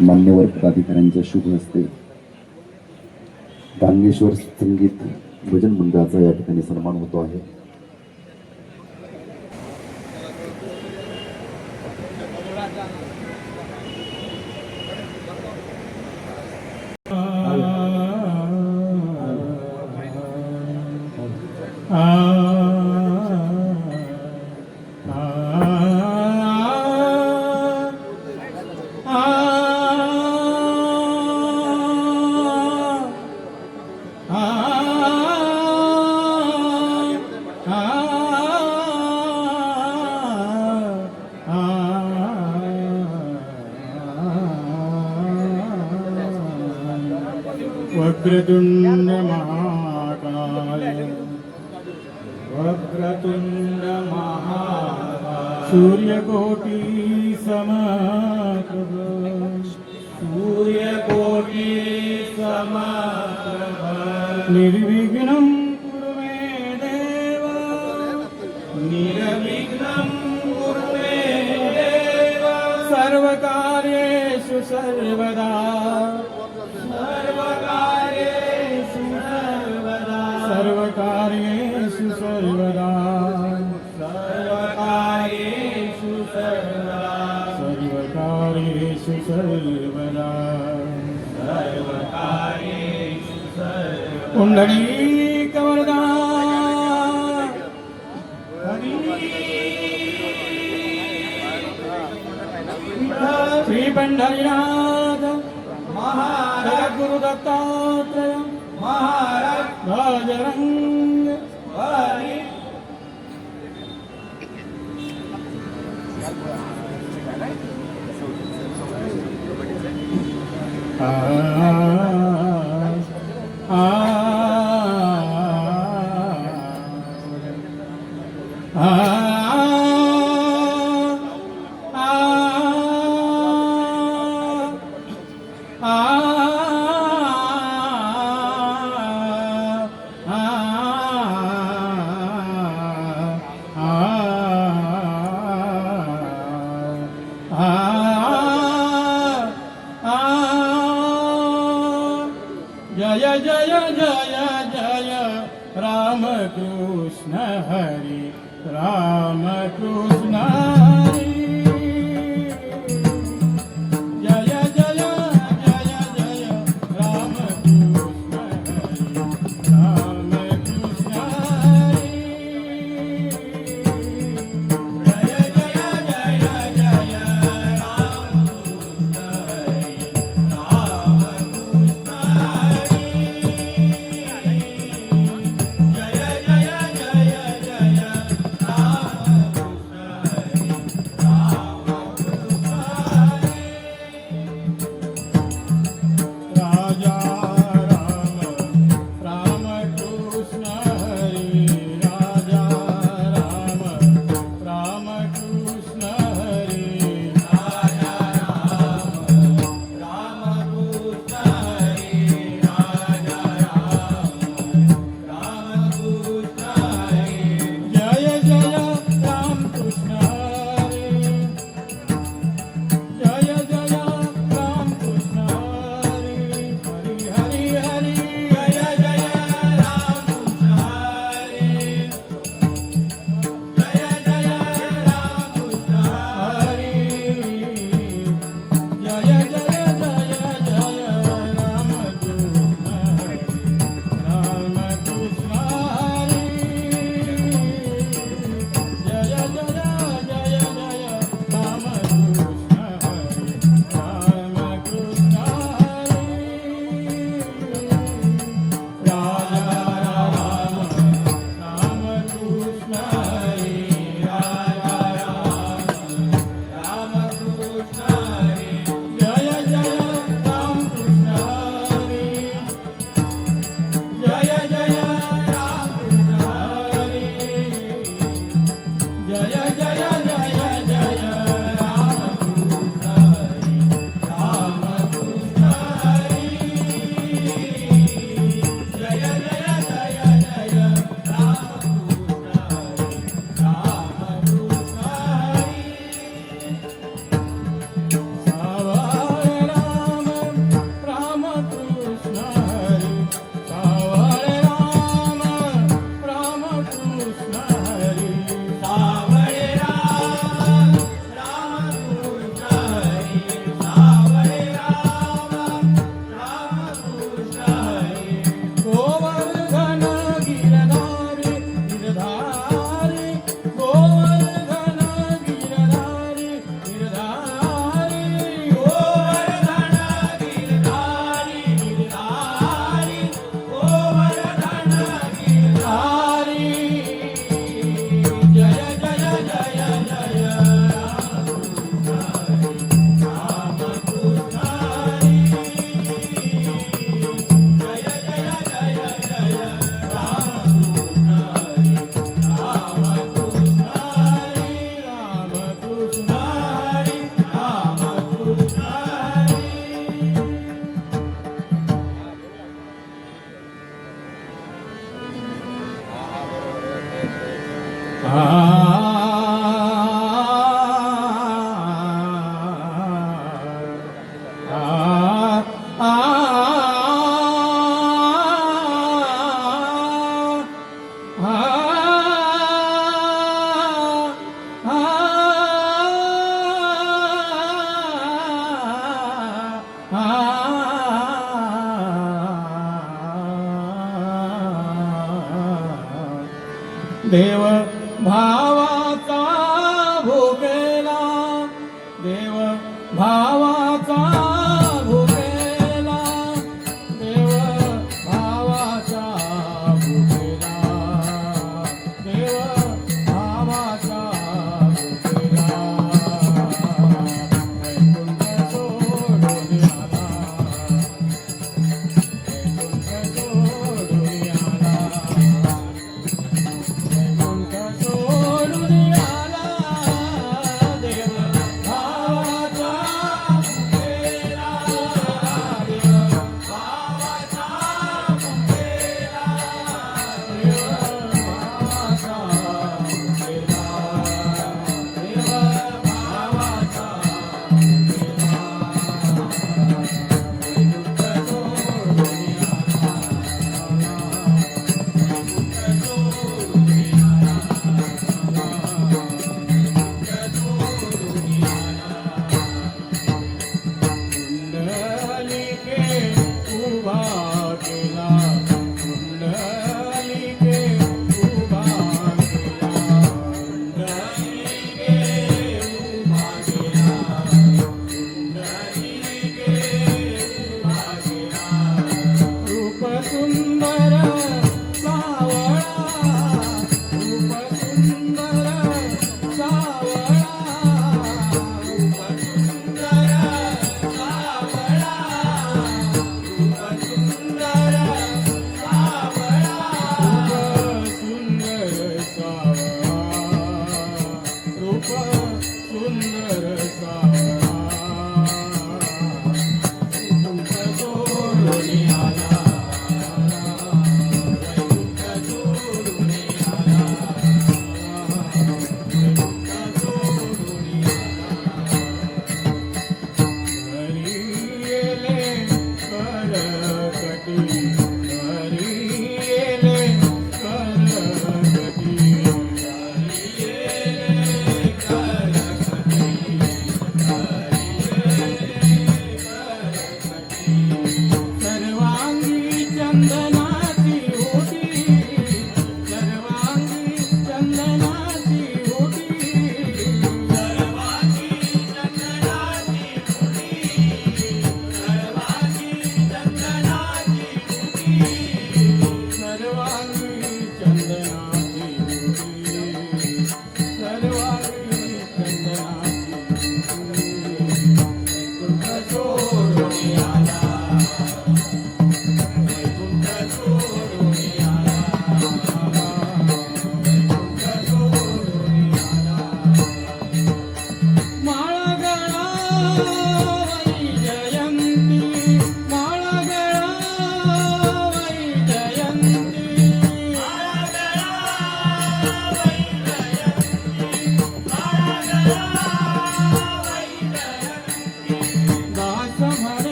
मान्यवर पदाधिकाऱ्यांच्या शुभ हस्ते गांगेश्वर संगीत भजन मंडळाचा या ठिकाणी सन्मान होतो आहे. निर्विघ्नं कुरु मे देव। निर्विघ्नं कुरु मे देव। सर्वकार्येषु सर्वदा Nani Kamarada Nani Sri Pandarinath Maharaj Guru Dattatraya Maharaj Bajarang Vali Ah.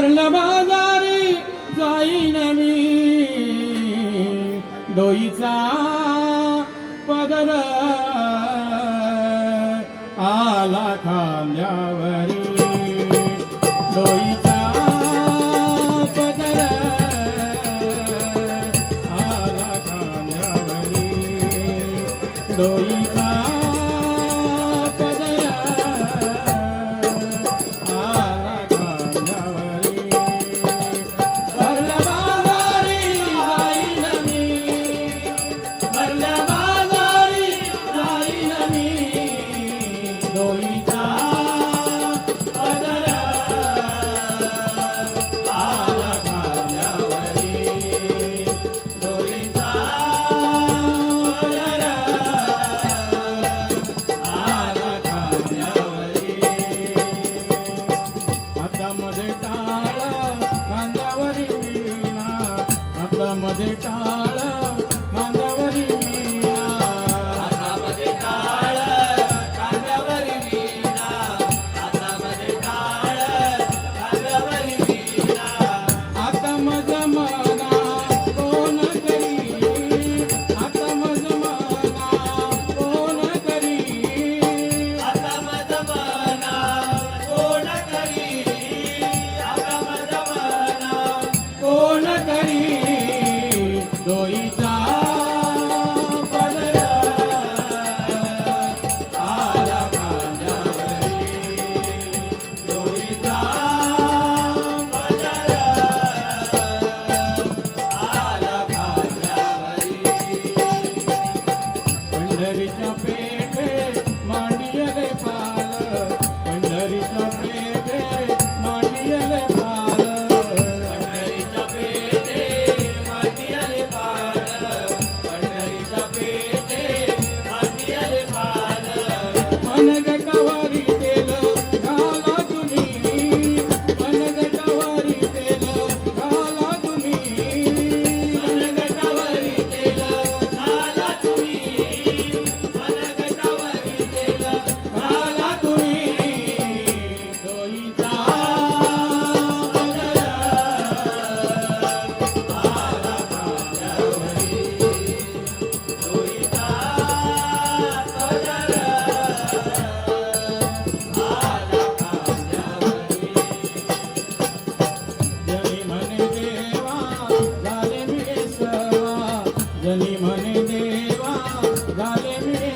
পারলা বাজারে যাই নামি দই देवा गाले में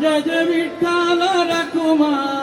जय जय विठाल रकुमार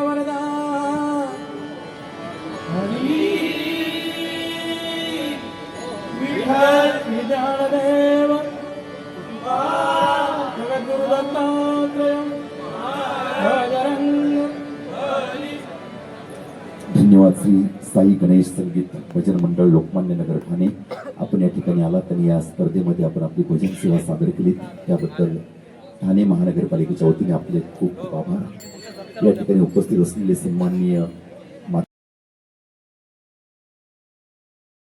वरदा हरी धन्यवाद श्री साई गणेश संगीत भजन मंडळ लोकमान्य नगर ठाणे. आपण या ठिकाणी आलात आणि या स्पर्धेमध्ये आपण आपली भजन सेवा सादर केली त्याबद्दल ठाणे महानगरपालिकेच्या वतीने आपले खूप खूप आभार. ya que tenía un postigo de Simonía.